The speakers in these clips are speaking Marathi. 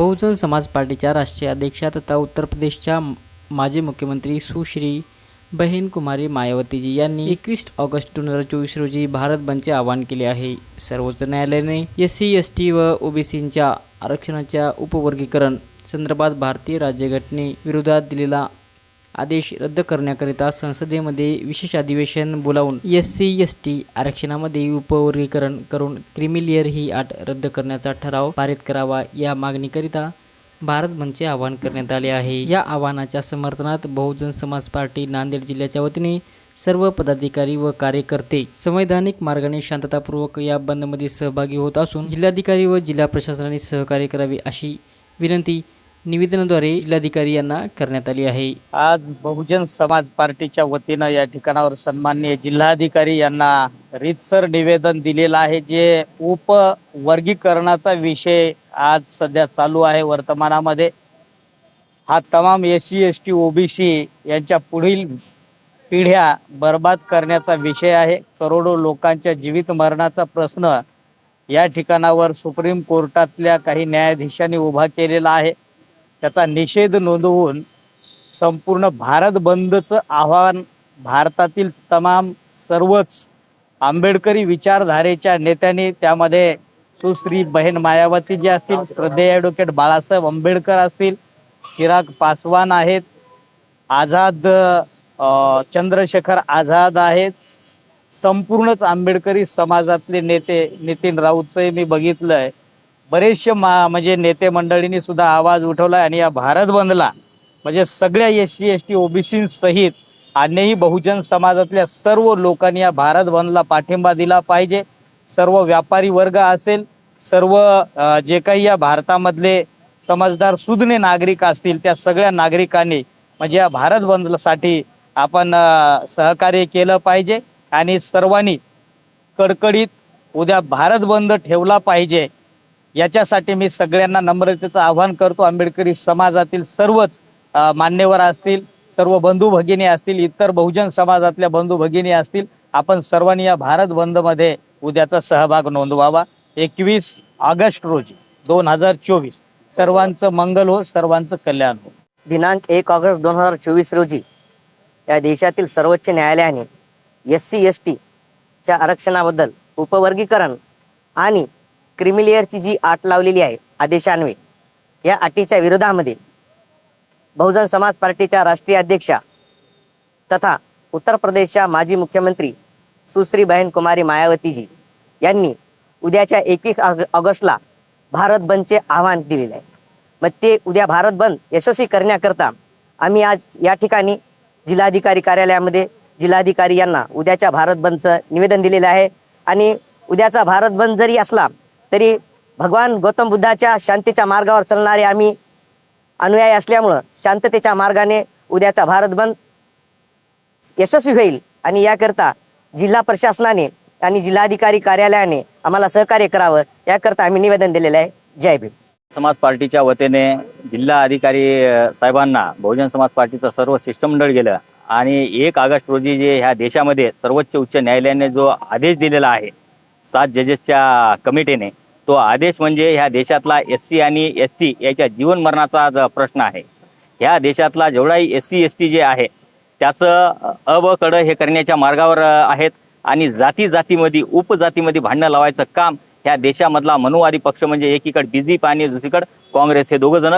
बहुजन समाज पार्टीच्या राष्ट्रीय अध्यक्षा तथा उत्तर प्रदेशच्या माजी मुख्यमंत्री सुश्री बहीण कुमारी मायावतीजी यांनी एकवीस ऑगस्ट दोन हजार चोवीस रोजी भारत बंदचे आवाहन केले आहे. सर्वोच्च न्यायालयाने एस सी एस टी व ओबीसींच्या आरक्षणाच्या उपवर्गीकरण संदर्भात भारतीय राज्यघटने विरोधात दिलेला आदेश रद्द करण्याकरिता संसदेमध्ये विशेष अधिवेशन बोलावून एस सी एस टी आरक्षणामध्ये उपवर्गीकरण करून क्रिमिलियर ही आट रद्द करण्याचा ठराव पारित करावा या मागणीकरिता भारत बंदचे आवाहन करण्यात आले आहे. या आवाहनाच्या समर्थनात बहुजन समाज पार्टी नांदेड जिल्ह्याच्या वतीने सर्व पदाधिकारी व कार्यकर्ते संवैधानिक मार्गाने शांततापूर्वक या बंदमध्ये सहभागी होत असून जिल्हाधिकारी व जिल्हा प्रशासनाने सहकार्य करावे अशी विनंती निवेदनाद्वारे जिल्हाधिकारी यांना करण्यात आली आहे. आज बहुजन समाज पार्टीच्या वतीनं या ठिकाणावर सन्माननीय जिल्हाधिकारी यांना रीतसर निवेदन दिलेलं आहे जे उपवर्गीकरणाचा विषय आज सध्या चालू आहे वर्तमानामध्ये. हा तमाम S C S T OBC यांच्या पुढील पिढ्या बर्बाद करण्याचा विषय आहे. करोडो लोकांच्या जीवित मरणाचा प्रश्न या ठिकाणावर सुप्रीम कोर्टातल्या काही न्यायाधीशांनी उभा केलेला आहे. त्याचा निषेध नोंदवून संपूर्ण भारत बंदचं आव्हान भारतातील तमाम सर्वच आंबेडकरी विचारधारेच्या नेत्यांनी त्यामध्ये सुश्री बहीण मायावती जी असतील श्रद्धेय ॲडव्होकेट बाळासाहेब आंबेडकर असतील चिराग पासवान आहेत आझाद चंद्रशेखर आझाद आहेत संपूर्णच आंबेडकरी समाजातले नेते नितीन राऊतचंही मी बघितलंय. बरेचसे मा म्हणजे नेते मंडळींनी सुद्धा आवाज उठवला आणि या भारत बंदला म्हणजे सगळ्या S C S T OBC सहित अन्यही बहुजन समाजातल्या सर्व लोकांनी या भारत बंदला पाठिंबा दिला पाहिजे. सर्व व्यापारी वर्ग असेल सर्व जे काही या भारतामधले समजदार सुज्ञ नागरिक असतील त्या सगळ्या नागरिकांनी म्हणजे या भारत बंदसाठी आपण सहकार्य केलं पाहिजे. आणि सर्वांनी कडकडीत उद्या भारत बंद ठेवला पाहिजे. याच्यासाठी मी सगळ्यांना नम्रतेचं आवाहन करतो. आंबेडकरी समाजातील सर्वच मान्यवर असतील सर्व बंधू भगिनी असतील इतर बहुजन समाजातल्या बंधू भगिनी असतील आपण सर्वांनी या भारत बंदमध्ये उद्याचा सहभाग नोंदवावा. एकवीस ऑगस्ट रोजी दोन हजार चोवीस. सर्वांचं मंगल हो सर्वांचं कल्याण हो. दिनांक एक ऑगस्ट दोन हजार चोवीस रोजी या देशातील सर्वोच्च न्यायालयाने एस सी एस टीच्या आरक्षणाबद्दल उपवर्गीकरण आणि क्रिमिलियरची जी आट लावलेली आहे आदेशान्वे या अटीच्या विरोधामध्ये बहुजन समाज पार्टीच्या राष्ट्रीय अध्यक्षा तथा उत्तर प्रदेशच्या माजी मुख्यमंत्री सुश्री बहन कुमारी मायावतीजी यांनी उद्याच्या एकवीस ऑगस्टला भारत बंदचे आव्हान दिलेले आहे. मग ते उद्या भारत बंद यशस्वी करण्याकरता आम्ही आज या ठिकाणी जिल्हाधिकारी कार्यालयामध्ये जिल्हाधिकारी यांना उद्याच्या भारत बंदचं निवेदन दिलेलं आहे. आणि उद्याचा भारत बंद जरी असला तरी भगवान गौतम बुद्धाच्या शांतीच्या मार्गावर चालणारे आम्ही अनुयायी असल्यामुळं शांततेच्या मार्गाने उद्याचा भारत बंद यशस्वी होईल. आणि याकरता जिल्हा प्रशासनाने आणि जिल्हाधिकारी कार्यालयाने आम्हाला सहकार्य करावं याकरता आम्ही निवेदन दिलेलं आहे. जय भीम. समाज पार्टीच्या वतीने जिल्हा अधिकारी साहेबांना बहुजन समाज पार्टीचं सर्व शिष्टमंडळ गेलं. आणि एक ऑगस्ट रोजी जे ह्या देशामध्ये सर्वोच्च उच्च न्यायालयाने जो आदेश दिलेला आहे सात जजेसच्या कमिटीने तो आदेश म्हणजे ह्या देशातला एस सी आणि एस टी याच्या जीवनमरणाचा प्रश्न आहे. ह्या देशातला जेवढाही एस सी एस टी जे आहे त्याचं अब कड हे करण्याच्या मार्गावर आहेत आणि जाती जातीमध्ये उपजातीमध्ये भांडणं लावायचं काम ह्या देशामधला मनुवादी पक्ष म्हणजे एकीकडे बीजेपी आणि दुसरीकडे काँग्रेस हे दोघं जण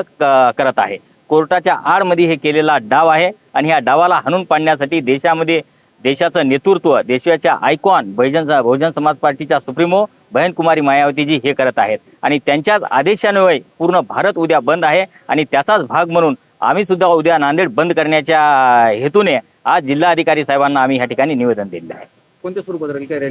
करत आहे. कोर्टाच्या आडमध्ये हे केलेला डाव आहे आणि ह्या डावाला हाणून पाडण्यासाठी देशामध्ये देशाचं नेतृत्व देशाच्या आयकॉन बहुजन बहुजन समाज पार्टीच्या सुप्रीमो बहन कुमारी मायावतीजी हे करत आहेत. आणि त्यांच्याच आदेशान्वये पूर्ण भारत उद्या बंद आहे आणि त्याचाच भाग म्हणून आम्ही सुद्धा उद्या नांदेड बंद करण्याच्या हेतूने आज जिल्हाधिकारी साहेबांना आम्ही ह्या ठिकाणी निवेदन दिलेलं आहे. कोणत्या स्वरूपात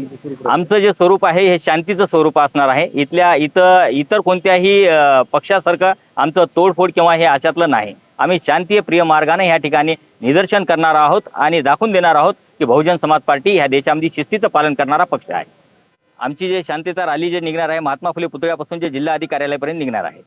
स्वरूप आमचं जे स्वरूप आहे हे शांतीचं स्वरूप असणार आहे. इथल्या इथं इतर कोणत्याही पक्षासारखं आमचं तोडफोड किंवा हे अशातलं नाही. आम्ही शांतीप्रिय मार्गाने ह्या ठिकाणी निदर्शन करणार आहोत आणि दाखवून देणार आहोत की बहुजन समाज पार्टी ह्या देशामध्ये शिस्तीचं पालन करणारा पक्ष आहे. आमची जे शांतता रॅली जे निघणार आहे महात्मा फुले पुतळ्यापासून जे जिल्हा अधिकार्यालयापर्यंत निघणार आहे.